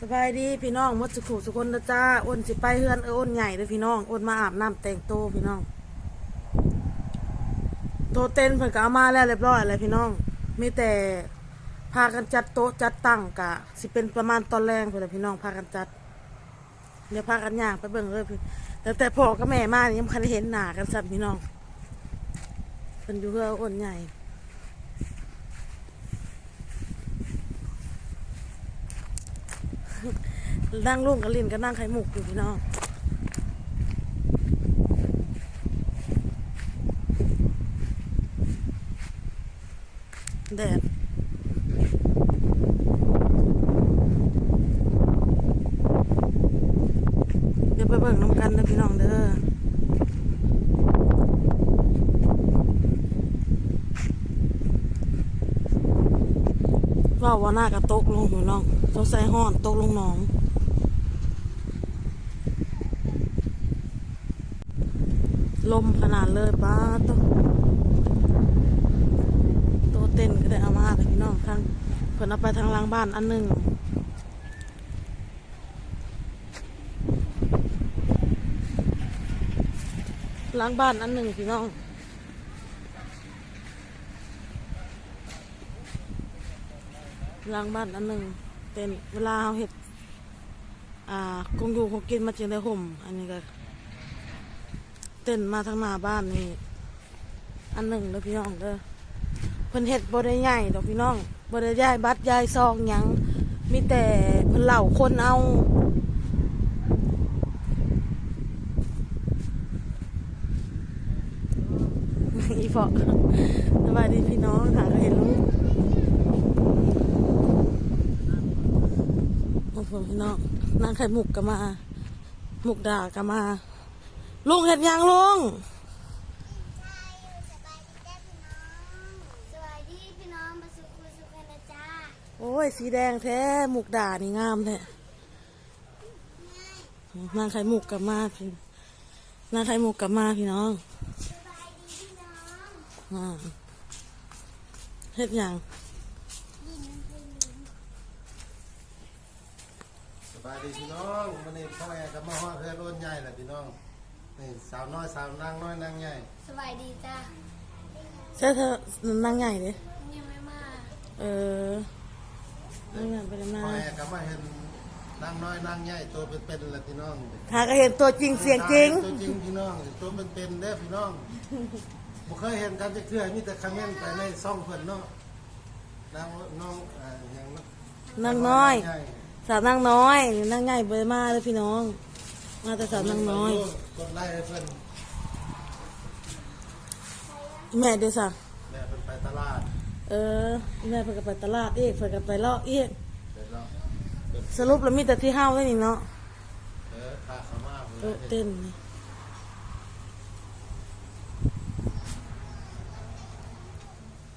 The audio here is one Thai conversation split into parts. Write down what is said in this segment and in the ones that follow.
สบายดีพี่น้องมดสุขุสุคนนะจ้าอ้นสิไปเฮือนเอออ้นใหญ่เลยพี่น้องอ้นมาอาบน้ำแต่งโตวพี่น้อง โตเต้นเพิ่นก็เอามาแล้วเรียบร้อยเลยพี่น้องมีแต่พากันจัดโต๊ะจัดตั้งกะ สิเป็นประมาณตอนแรงเพื่อนและพี่น้องพากันจัด เดี๋ยวพากันย่างไปเบิ่งเลยพี่แต่แต่พ่อกับแม่มานี่ยังพันเห็นหนากันสับพี่น้องเพิ่นอยู่เฮืออ้นใหญ่ นั่งลุงกับลินก็นั่งไข่หมกอยู่พี่น้องแดดเดี๋ยวไปเบิ่งน้ำกันนะพี่น้องเด้อว่าว่า หน้ากระตกลงพี่น้องต้องใส่ห้อนตกลงหนองลมขนาดเลยป้าต้องตัวเต้นก็ได้เอามาเลยพี่น้องทางเพิ่นเอาไปทางล้างบ้านอันหนึ่งล้างบ้านอันหนึ่งพี่น้อง ล้างบ้านอันหนึ่งเต้นเวลาเราเห็ดอ่ากงอยู่คงกินมาจึงได้ห่ม อันนี้ก็ เต้นมาทางหน้าบ้านนี่อันหนึ่งเด้อพี่น้องเด้อเพิ่นเฮ็ดบ่ได้ใหญ่ดอกพี่น้องบ่ได้ย้ายบัตรย้ายซองหยังมีแต่เพิ่นเหล่าคนเอาอีพอกสบายดีพี่น้องค่ะเห็นลูกโอ้โหพี่ น้องนางไข่มุกก็มา มุกดาก็มาลุงเห็ดหยังลุงสวัสดีพี่น้องมาสุขุสุขนะจ้าโอ้ย สีแดงแท้มุกดานี่งามแท้นางไข่มุกกลับมาพี่นางไข่มุกกลับมาพี่น้องสบายดีพี่น้องอ่าเห็ดหยัง ยินเพลงลิน สบาย ดีพี่น้องวันนี้พ่อแอกับมาฮอดเพื่อนรุ่นใหญ่แหละพี่น้องนี่สาวน้อยสาวนางน้อยนางใหญ่สบายดีจ้าใช่เธอนางใหญ่เลยยังไม่มาเออนางใหญ่ไปแล้วนาพ่อแอกับมาเห็นนางน้อยนางใหญ่ตัวเป็นๆแหละพี่น้องหาก็เห็นตัวจริงเสียงจริงตัวจริงพี่น้องตัวเป็นๆเด้อพี่น้องบ่เคยเห็นกันจะเทื่อมีแต่คอมเมนต์ไปในซ่องเพิ่นเนาะนางน้องอ่าหยังเนาะนางน้อยใหญ่ สาวนางน้อยนางใหญ่เบยมาเลยพี่น้อง มาแต่สาวนางน้อย กดไลค์ให้เพิ่นแม่เดี๋ยวสั่งแม่เพิ่นไปตลาดเออแม่เพิ่นก็ไปตลาดอีกเพิ่นก็ไปเลาะอีกเสร็จแล้วสรุปแล้วมีแต่ที่ห้าวได้นี่เนาะเออพาเขามาโต๊ะเต้นนี่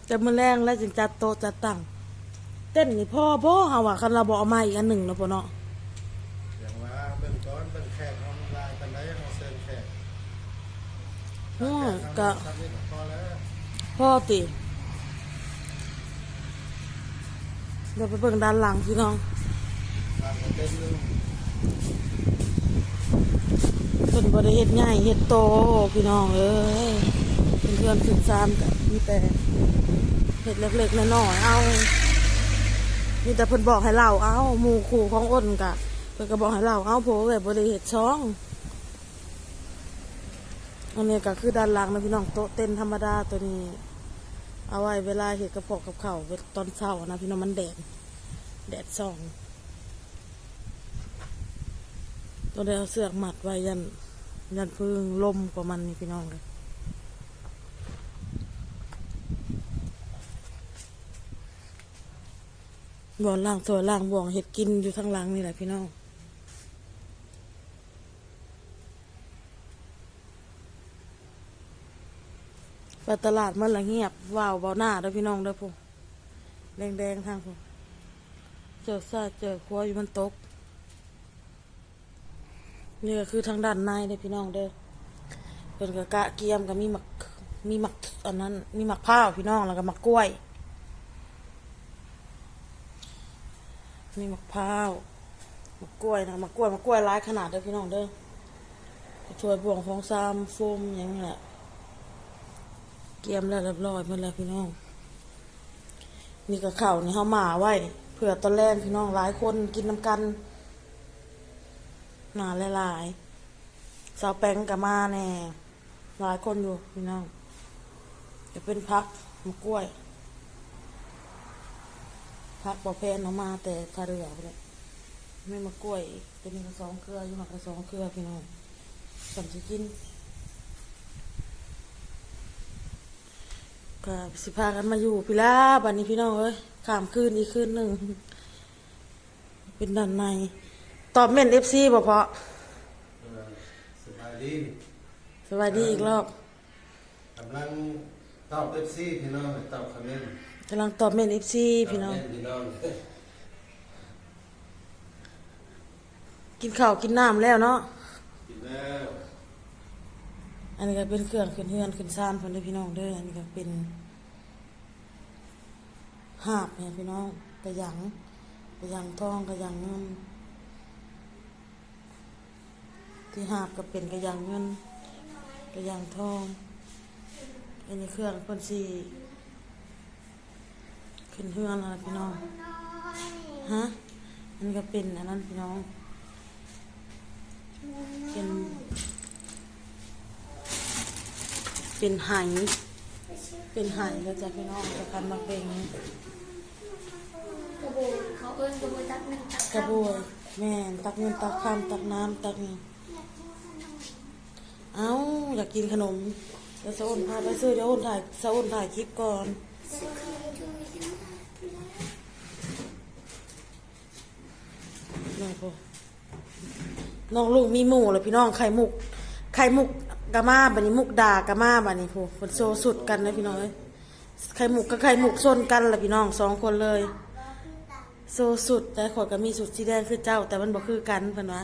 จะมาแรงแล้วจึงจัดโต๊ะจัดตั้ง เต้นนี่พ่อพ่อเฮาว่าคันเราบอกเอามาอีกอันหนึ่งเนาะพ่อเนาะอย่างว่าเบิ่งก้อนเบิ่งแขกออนไลน์กันได้เอาเซิร์นแขกอือก็ทำนี่ก็พอแล้วพ่อติเดี๋ยวไปเบิ่งด้านหลังพี่น้องทำก็เต้นนึงเพิ่นบ่ได้เฮ็ดใหญ่เฮ็ดโตพี่น้องเอ้ยเพื่อนๆศึกษามก็มีแต่เฮ็ดเล็กๆน้อยๆเอา มีแต่เพิ่นบอกให้เราเอาหมู่คู่ของอ้นก็เพิ่นก็บอกให้เราเอาโพแบบบ่ได้เฮ็ดช่องอันนี้ก็คือด้านหลังนะพี่น้องโต๊ะเต้นธรรมดาตัวนี้ เอาไว้เวลาเฮ็ดกระเพาะกับข้าวเวลาตอนเช้านะพี่น้องมันแดดแดดส่องตัวเดียวเสือกหมัดไว้ยันยันพึ่งลมกว่ามันนี่พี่น้องเลย บ่อล่างตัวล่างบ่วงเห็ดกินอยู่ทั้งหลังนี่แหละพี่น้องไปตลาดมันละเงียบว้าวเบาหน้าเด้อพี่น้องเด้อพวกแดงๆทางพวกเจอซาเจอครัวอยู่มันตกนี่ก็คือทางด้านในเด้อพี่น้องเด้อเป็นกะกะเกียมกับมีหมักมีหมักอันนั้นมีหมักข้าพี่น้องแล้วก็หมักกล้วย มีมักพร้าวมะกล้วยนะมะกล้วยมะกล้วยร้ายขนาดเด้อพี่น้องเด้อช่วยบ่วงของซามโฟมอย่างนี้แหละเกียมแล้วเรียบร้อยหมดแล้วพี่น้อง นี่ก็ข่านี่เขาหมาไว้เผื่อตอนแรกพี่น้องหลายคนกินน้ำกันหนาหลายๆสาวแป้งกับมาแน่หลายคนอยู่พี่น้องจะเป็นพักมะกล้วย พักบอแพนเอามาแต่ทาเรือไปเลยไม่มากล้วยอีกเป็นกระสองเครืออยู่หักกระสองเครือพี่น้องสำจะกินก็สิพากันมาอยู่พี่ลาบันนี้พี่น้องเอ้ยข้ามคืนอีกคืนหนึ่งเป็นด้านใน ตอบเม่นเอฟซีบ่เพาะเออสบายดีสวัสดีอีกรอบกำลัง ตอบเอฟซีพี่น้องตอบคอมเมนต์กำลังตอบเม่นเอฟซีพี่น้องตบเมต์พี่น้องกินข้าวกินน้ำแล้วเนาะ กินแล้วอันนี้ก็เป็นเครื่องขึ้นเฮือนขึ้นซ่านเพิ่นเด้อพี่น้องเด้ออันนี้ก็เป็นหาบเนี่ยพี่น้องกระหยังกระหยังทองกระหยังเงินที่หาบก็เป็นกระหยังเงินกระหยังทอง อันนี้เครื่องเพิ่นสิขึ้นเฮือนแล้วพี่น้องน้อยฮะอันนี้ก็เป็นอันนั้นพี่น้อง เป็น เป็นไหเป็นไหแล้วจ้ะพี่น้องจะกันมาเป็นกระบูเขาเอิ้นกระบูตักหนึ่งตักกระบวยแม่นตักเงินตักข้ามตักน้ำตักนี่เอ้าอยากกินขนม เดี๋ยวสะอ้นพาไปซื้อเดี๋ยวอนถ่ายสะอ้นถ่ายคลิปก่อน น้องพ่อน้องลูกมีหมู่เลยพี่น้องไข่มุก ไข่มุกกะมาบันนี้มุกดากะมาบันนี้พูคนโซสุดกันนะพี่น้องเอ้ยไข่มุกกับไข่มุกซนกันละพี่น้องสองคนเลย โซสุดแต่ขอยก็มีสุดสีแดงคือเจ้า แต่มันบ่คือกันเพิ่นว่า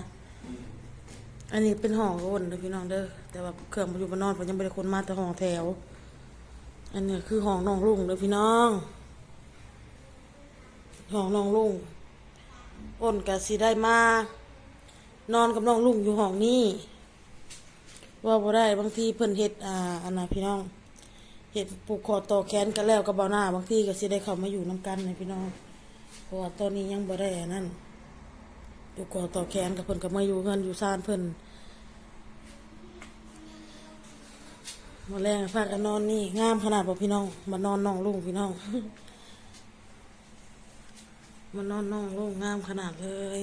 อันนี้เป็นห้องโอนเด้อพี่น้องเด้อ แต่ว่าเครื่องมาอยู่บ้านนอนผมยังบ่ได้คนมาแต่ห้องแถว อันนี้คือห้องน้องลุงเด้อพี่น้องห้องน้องลุงอ้นก็สิได้มานอนกับน้องลุงอยู่ห้องนี้ว่าบ่ได้บางทีเพิ่นเฮ็ดอ่าอันน่ะพี่น้องเฮ็ดปลูกคอต่อแขนกันแล้วกับเบาหน้า บางทีก็สิได้เข้ามาอยู่นํกันนะพี่น้องเพราะว่าตอนนี้ยังบ่ได้อันนั้นปลูกคอต่อแขนกับเพิ่นก็มาอยู่เงินอยู่ซ่านเพิ่น มาแรงพากันนอนนี่งามขนาดบ่พี่น้อง มานอนน้องลุงพี่น้อง มานอนน้องลุงงามขนาดเลย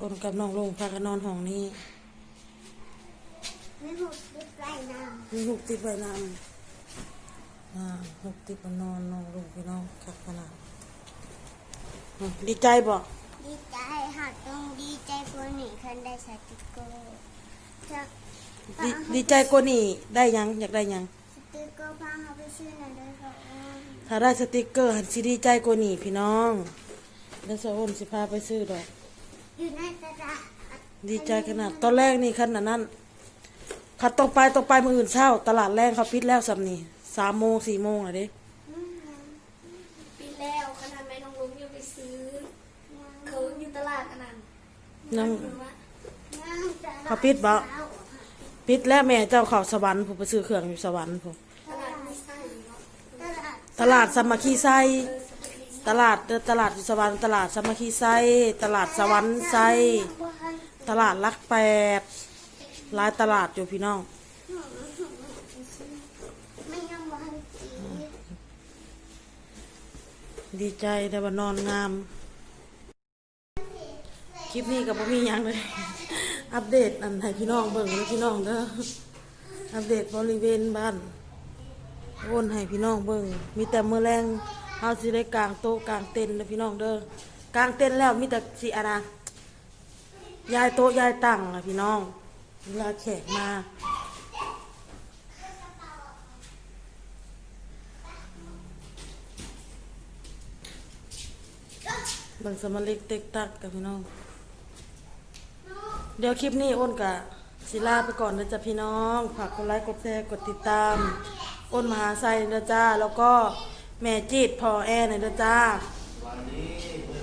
อ้นกับน้องลุงพากันนอนห้องนี้ไม่หมดไม่ไรน้มีหุกติดไว้นำอ่าหุกติดมานอนน้องลุงพี่น้องขับขนาดอะดีใจบ่ำดีใจหากต้องดีใจกว่านี้คันได้สติกเกอร์ จะดีดีใจกว่านี่ได้หยังอยากได้หยัง สติกเกอร์พาเขาไปชื่อหน่อยด้วยค่ะถ้าได้สติกเกอร์หันสิดีใจกว่านี่พี่น้องแล้วสะอ้นสิพาไปซื้อดอก อยู่ในตลาดดีใจขนาดตอนแรกนี่ขนาดนั้นขัดตกไปตกไปมืออื่นเช้า ตลาดแรงเขาปิดแล้วสำนี่สามโมงสี่โมงอะเด้ปีแล้วขนาดแม่น้องลุงยังไปซื้อ เขาอยู่ตลาดอันนั้นนั่งหรือว่า เขาปิดบ่ปิดแล้วแม่เจ้าเขาสวรรค์ผมไปซื้อเครื่องอยู่สวรรค์ผมตลาดสมัคคีไซเออสตลาดตลาดอยู่สวรรค์ตลาดสมัคคีไซตลาดสวรรค์ไซตลาดลักแปดหลายตลาดอยู่พี่น้องดีใจแต่ว่านอนงาม คลิปนี้ก็บ่มียังเลย อัปเดตอันให้พี่น้องเบิ่งพี่น้องเด้ออัปเดตบริเวณบ้านวนให้พี่น้องเบิ่งมีแต่มือแรงเฮาสิได้กลางโต๊ะกางเต็นท์เด้อพี่น้องเด้อกลางเต็นท์แล้วมีแต่สิอะนะยายโต๊ะยายตั้งล่ะพี่น้องเวลาแขกมาบิ่งสมาเลิกเต็กตักกับพี่น้อง เดี๋ยวคลิปนี้อ้นกะศิลาไปก่อนนะจ๊ะพี่น้องฝากกดไลค์กดแชร์กดติดตาม อ้นมหาไซนะจ้าแล้วก็แม่จีดพอแอร์นะจ้าวันนี้เมื่อ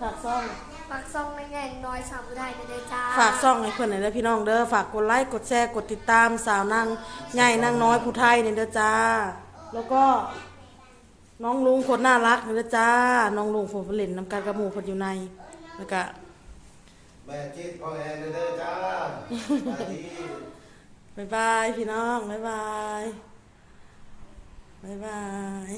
ฝากซ่องฝากซ่องในแง่น้อยสามผู้ไทยเด้อจ้าฝากซ่องให้เพื่อนหน่อยเด้อพี่น้องเด้อฝากกดไลค์กดแชร์กดติดตามสาวนางใหญ่นางน้อยผู้ไทยเนี่ยเด้อจ้า แล้วก็น้องลุงคนน่ารักเนี่ยเด้อจ้า น้องลุงผมเล่นนำการกระหมูคนอยู่ในแล้วก็ แม่จิตพ่อแอนเด้อจ้าสวัสดีบายบายพี่น้องบายบายบายบาย